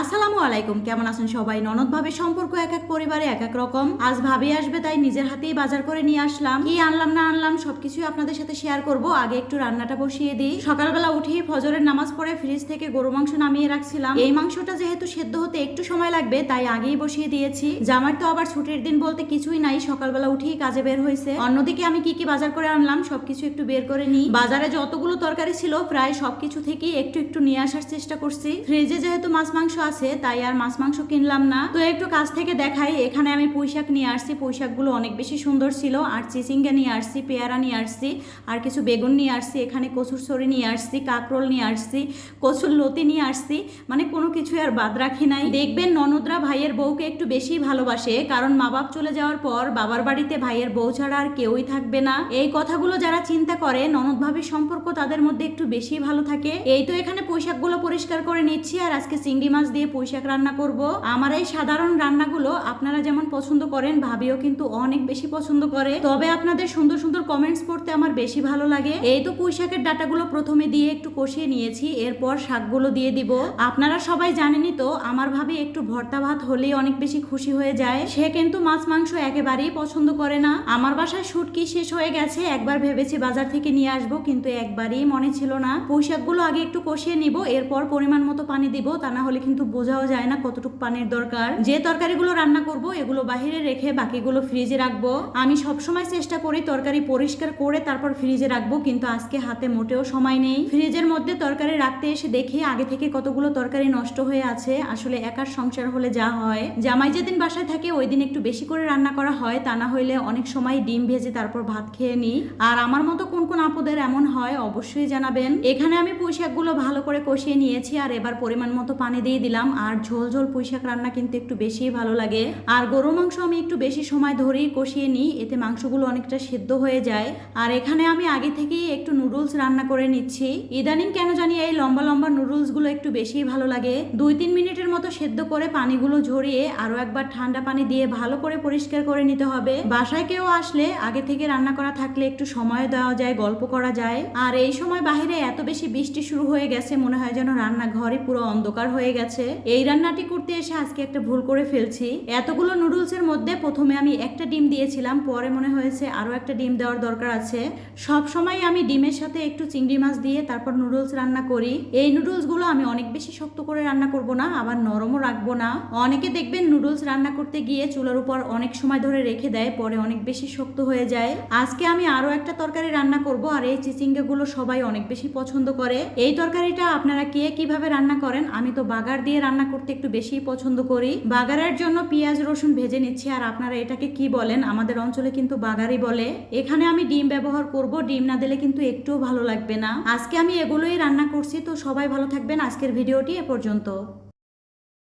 আসসালামু আলাইকুম, কেমন আছেন সবাই? ননদ ভাবে সম্পর্ক এক এক পরিবারে এক এক রকম। আজ ভাবি আসবে, তাই নিজের হাতেই বাজার করে নিয়ে আসলাম। কি আনলাম, না আনলাম সবকিছু আপনাদের সাথে শেয়ার করব। আগে একটু রান্নাটা বসিয়ে দিই। সকালবেলা উঠেই ফজরের নামাজ পড়ে ফ্রিজ থেকে গরু মাংস নামিয়ে রাখছিলাম। এই মাংসটা যেহেতু সেদ্ধ হতে একটু সময় লাগবে, তাই আগেই বসিয়ে দিয়েছি। জামার তো আবার ছুটির দিন বলতে কিছুই নাই, সকালবেলা উঠেই কাজে বের হয়েছে। অন্যদিকে আমি কি কি বাজার করে আনলাম, সবকিছু একটু বের করে নিই। বাজারে যতগুলো তরকারি ছিল, প্রায় সবকিছু থেকেই একটু একটু নিয়ে আসার চেষ্টা করছি। ফ্রিজে যেহেতু মাছ, মাংস আছে, তাই আর মাছ মাংস কিনলাম না। তো একটু কাছ থেকে দেখাই, এখানে আমি পুঁইশাক নিয়ে আসছি। পুঁইশাকগুলো অনেক বেশি সুন্দর ছিল। আর চিচিঙ্গা নিয়ে আসছি, পেয়ারা নিয়ে আসছি, আর কিছু বেগুন নিয়ে আসছি, এখানে কচুর সরি নিয়ে আসছি, কাকরোল নিয়ে আসছি, কচুর লতি নিয়ে আসছি মানে কোনো কিছু আর বাদ রাখি নাই। দেখবেন ননদরা ভাইয়ের বউকে একটু বেশি ভালোবাসে, কারণ মা বাপ চলে যাওয়ার পর বাবার বাড়িতে ভাইয়ের বউ ছাড়া আর কেউই থাকবে না। এই কথাগুলো যারা চিন্তা করে, ননদ ভাবির সম্পর্ক তাদের মধ্যে একটু বেশি ভালো থাকে। এই তো এখানে পোশাকগুলো পরিষ্কার করে নিচ্ছি, আর আজকে চিংড়ি মাছ দিয়ে পোশাক রান্না করব। আমার এই সাধারণ রান্নাগুলো আপনারা যেমন পছন্দ করেন, ভাবিও কিন্তু অনেক বেশি পছন্দ করে। তবে আপনাদের সুন্দর সুন্দর কমেন্টস পড়তে আমার বেশি ভালো লাগে। এই তো পুঁইশাকের ডাটাগুলো প্রথমে দিয়ে একটু কষিয়ে নিয়েছি, এরপর শাকগুলো দিয়ে দিব। আপনারা সবাই জানেনই তো, আমার ভাবি একটু ভর্তা ভাত হলেই অনেক বেশি খুশি হয়ে যায়। সে কিন্তু মাছ মাংস একেবারেই পছন্দ করে না। আমার বাসায় শুটকি শেষ হয়ে গেছে, একবার ভেবেছি বাজার থেকে নিয়ে আসব, কিন্তু একবারই মনে ছিল না। পুঁইশাকগুলো আগে একটু কষিয়ে নিব, এরপর পরিমাণ মতো পানি দিব, তা না হলে কিন্তু বোঝাও যায় না কতটুকু পানির দরকার। যে তরকারিগুলো রান্না করব, এগুলো বাহিরে রেখে বাকিগুলো ফ্রিজে রাখব। আমি সবসময় চেষ্টা করি তরকারি পরিষ্কার করে তারপর ফ্রিজে রাখব, কিন্তু আজকে হাতে মোটেও সময় নেই। ফ্রিজের মধ্যে তরকারি রাখতে এসে দেখি আগে থেকে কতগুলো তরকারি নষ্ট হয়ে আছে। আসলে একার সংসার হলে যা হয়। জামাই যেদিন বাসায় থাকে, ওই দিন একটু বেশি করে রান্না করা হয়। তা না হইলে অনেক সময় ডিম ভেজে তারপর ভাত খেয়ে নিই। আর আমার মতো কোন কোন আপদের এমন হয়, অবশ্যই জানাবেন। এখানে আমি পুঁইশাকগুলো ভালো করে কষিয়ে নিয়েছি, আর এবার পরিমাণ মতো পানি দিয়ে দিলাম। আর ঝোল ঝোল পুঁইশাক রান্না কিন্তু একটু বেশি ভালো লাগে। আর গরু মাংস আমি একটু বেশি সময় ধরেই কষিয়ে নিই। এতে মাংসগুলো অনেকটা সিদ্ধ হয়ে যায়। আর এখানে আমি আগে থেকেই একটু নুডলস রান্না করে নিচ্ছি। ইদানিং কেন জানি এই লম্বা লম্বা নুডলসগুলো একটু বেশি ভালো লাগে। দুই তিন মিনিটের মতো সেদ্ধ করে পানিগুলো ঝরিয়ে আরও একবার ঠান্ডা পানি দিয়ে ভালো করে পরিষ্কার করে নিতে হবে। বাসায় কেউ আসলে আগে থেকে রান্না করা থাকলে একটু সময় দেওয়া যায়, গল্প করা যায়। আর এই সময় বাহিরে এত বেশি বৃষ্টি শুরু হয়ে গেছে, মনে হয় যেন রান্নাঘরে পুরো অন্ধকার হয়ে গেছে। এই রান্নাটি করতে এসে আজকে একটা ভুল করে ফেলছি। এতগুলো নুডলসের মধ্যে প্রথমে আমি একটা ডিম দিয়েছিলাম, পরে মনে হয়েছে আরও একটা ডিম দেওয়ার দরকার আছে। সব সময় আমি ডিমের সাথে একটু চিংড়ি মাছ দিয়ে তারপর নুডলস রান্না করি। এই নুডলসগুলো আমি অনেক বেশি শক্ত করে রান্না করব না, আবার নরমও রাখব না। অনেকে দেখবেন নুডলস রান্না করতে গিয়ে চুলার উপর অনেক সময় ধরে রেখে দেয়, পরে অনেক বেশি শক্ত হয়ে যায়। আজকে আমি আরও একটা তরকারি রান্না করব, আর এই চিচিঙ্গা গুলো সবাই অনেক বেশি পছন্দ করে। এই তরকারিটা আপনারা কে কীভাবে রান্না করেন, আমি তো বাগার দিয়ে রান্না করতে একটু বেশি পছন্দ করি। বাগারের জন্য পেঁয়াজ, রসুন ভেজে নিচ্ছি। আর আপনারা এটাকে কি বলেন? আমাদের অঞ্চলে কিন্তু বাগারই বলে। এখানে আমি ডিম ব্যবহার করব। ডিম না দিলে কিন্তু একটুও ভালো লাগবে না। আজকে আমি এগুলোই রান্না করছি। তো সবাই ভালো থাকবেন। আজকের ভিডিওটি এ পর্যন্ত।